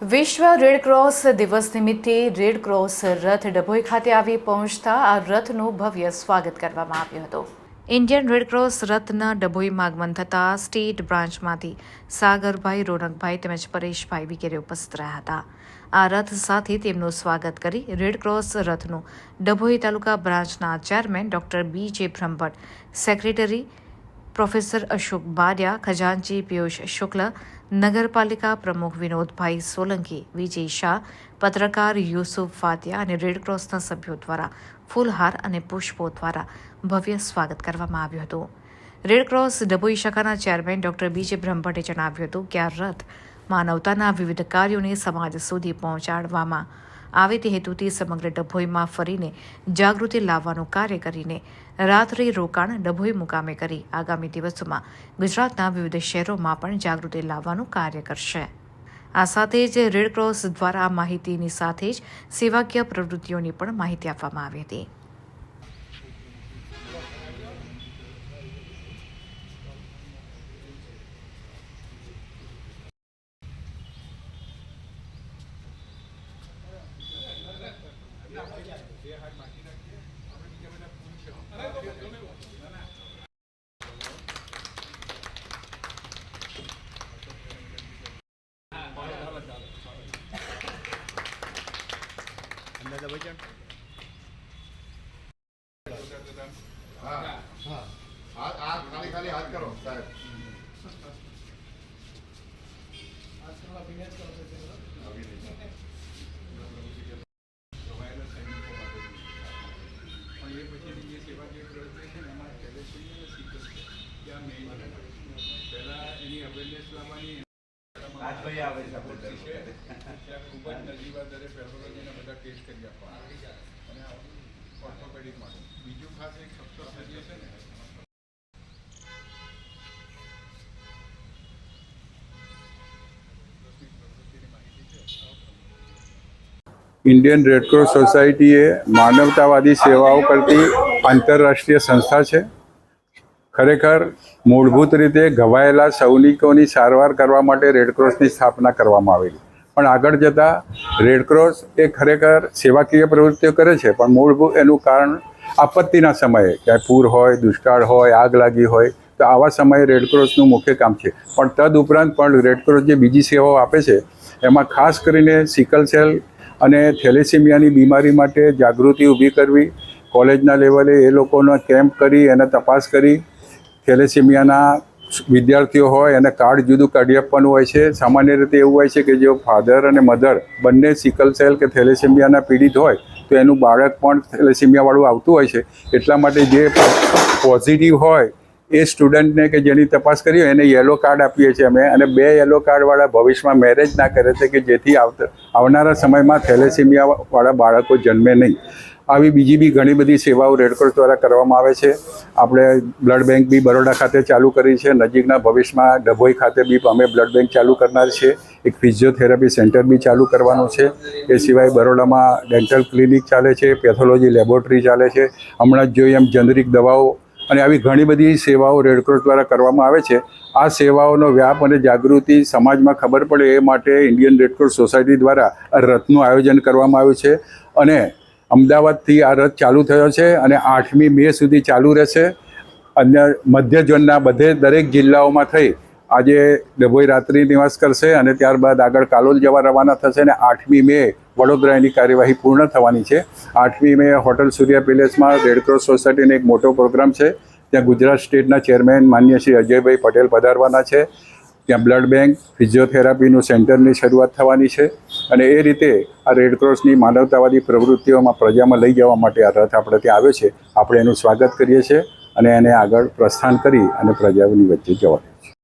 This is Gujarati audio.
વિશ્વ રેડ ક્રોસ દિવસ નિમિત્તે રેડ ક્રોસ રથ ડભોઈ ખાતે આવી પહોંચતા આ રથનું ભવ્ય સ્વાગત કરવામાં આવ્યું હતું. ઇન્ડિયન રેડ ક્રોસ રથના ડભોઈમાં આગમન થતાં સ્ટેટ બ્રાન્ચમાંથી સાગરભાઈ, રોનકભાઈ તેમજ પરેશભાઈ વગેરે ઉપસ્થિત રહ્યા હતા. આ રથ સાથે તેમનું સ્વાગત કરી રેડ ક્રોસ રથનું ડભોઈ તાલુકા બ્રાન્ચના chairman doctor B J Brahmbhatt, secretary professor Ashok Baria ખજાનચી Piyush Shukla, નગરપાલિકા પ્રમુખ વિનોદભાઈ સોલંકી વિજય શાહ, પત્રકાર યુસુફ ફાતિયા અને રેડક્રોસના સભ્યો દ્વારા ફૂલહાર અને પુષ્પો દ્વારા ભવ્ય સ્વાગત કરવામાં આવ્યું હતું. રેડક્રોસ ડભોઈ શાખાના ચેરમેન ડોક્ટર બીજે બ્રહ્મભટ્ટે જણાવ્યું હતું કે આ રથ માનવતાના વિવિધ કાર્યોને સમાજ સુધી પહોંચાડવામાં આવે તે હેતુથી સમગ્ર ડભોઈમાં ફરીને જાગૃતિ લાવવાનું કાર્ય કરીને રાત્રિ રોકાણ ડભોઈ મુકામે કરી. આગામી દિવસોમાં ગુજરાતના વિવિધ શહેરોમાં પણ જાગૃતિ લાવવાનું કાર્ય કરશે. આ સાથે જ રેડક્રોસ દ્વારા માહિતીની સાથે જ સેવાકીય પ્રવૃત્તિઓની પણ માહિતી આપવામાં આવી હતી. હાથ હાથ ખાલી ખાલી હાથ કરો સાહેબ પણ એ પછીની જે સેવાકીય પ્રવૃત્તિ છે ને એમાં ટેલિફોનની અને સિકલ ત્યાં મેઇન પહેલાં એની અવેરનેસ લાવવાની ઇન્ડિયન રેડક્રોસ સોસાયટી એ માનવતાવાદી સેવાઓ કરતી આંતરરાષ્ટ્રીય સંસ્થા છે. ખરેખર મૂળભૂત રીતે ઘવાયેલા સૈનિકોની સારવાર કરવા માટે રેડક્રોસની સ્થાપના કરવામાં આવેલી. પણ આગળ જતાં રેડક્રોસ એ ખરેખર સેવાકીય પ્રવૃત્તિઓ કરે છે, પણ મૂળભૂત એનું કારણ આપત્તિના સમયે, ક્યાંય પૂર હોય, દુષ્કાળ હોય, આગ લાગી હોય, તો આવા સમયે રેડક્રોસનું મુખ્ય કામ છે. પણ તદ ઉપરાંત પણ રેડક્રોસ જે બીજી સેવાઓ આપે છે, એમાં ખાસ કરીને સિકલ સેલ અને થેલેસીમિયાની બીમારી માટે જાગૃતિ ઊભી કરવી, કોલેજના લેવલે એ લોકોનો કેમ્પ કરી, એને તપાસ કરી થેલેસીમિયાના વિદ્યાર્થીઓ હોય એને કાર્ડ જુદું કાઢી આપવાનું હોય છે. સામાન્ય રીતે એવું હોય છે કે જો ફાધર અને મધર બંને સિકલ સેલ કે થેલેસીમિયાના પીડિત હોય, તો એનું બાળક પણ થેલેસીમિયાવાળું આવતું હોય છે. એટલા માટે જે પોઝિટિવ હોય એ સ્ટુડન્ટને કે જેની તપાસ કરી હોય, એને યલો કાર્ડ આપીએ છીએ અમે. અને બે યલો કાર્ડવાળા ભવિષ્યમાં મેરેજ ના કરે છે કે જેથી આવનારા સમયમાં થેલેસીમિયાવાળા બાળકો જન્મે નહીં. આવી બીજી બી ઘણી બધી સેવાઓ રેડક્રોસ દ્વારા કરવામાં આવે છે. આપણે બ્લડ બેંક બી બરોડા ખાતે ચાલુ કરી છે. નજીકના ભવિષ્યમાં ડભોઈ ખાતે બી અમે બ્લડ બેંક ચાલુ કરનાર છે. એક ફિઝિયોથેરાપી સેન્ટર બી ચાલુ કરવાનું છે. એ સિવાય બરોડામાં ડેન્ટલ ક્લિનિક ચાલે છે, પેથોલોજી લેબોરેટરી ચાલે છે. હમણાં જ જોઈએ એમ જનરિક દવાઓ અને આવી ઘણી બધી સેવાઓ રેડક્રોસ દ્વારા કરવામાં આવે છે. આ સેવાઓનો વ્યાપ અને જાગૃતિ સમાજમાં ખબર પડે એ માટે ઇન્ડિયન રેડક્રોસ સોસાયટી દ્વારા રથનું આયોજન કરવામાં આવ્યું છે. અને અમદાવાદથી આ રથ ચાલુ થયો છે અને આઠમી મે સુધી ચાલુ રહેશે. અન્ય મધ્ય ઝોનના બધે દરેક જિલ્લાઓમાં થઈ આજે ડભોઈ રાત્રિ નિવાસ કરશે અને ત્યારબાદ આગળ કાલોલ જવા રવાના થશે અને આઠમી મે વડોદરા એની કાર્યવાહી પૂર્ણ થવાની છે. આઠમી મે હોટલ સૂર્યા પેલેસમાં રેડક્રોસ સોસાયટીનો એક મોટો પ્રોગ્રામ છે. ત્યાં ગુજરાત સ્ટેટના ચેરમેન માન્ય શ્રી અજયભાઈ પટેલ પધારવાના છે. ત્યાં બ્લડ બેંક, ફિઝિયોથેરાપીનું સેન્ટરની શરૂઆત થવાની છે અને એ રીતે આ રેડક્રોસની માનવતાવાદી પ્રવૃત્તિઓમાં પ્રજામાં લઈ જવા માટે આ રથ આપણે ત્યાં આવ્યો છે. આપણે એનું સ્વાગત કરીએ છીએ અને એને આગળ પ્રસ્થાન કરી અને પ્રજાની વચ્ચે જવા છે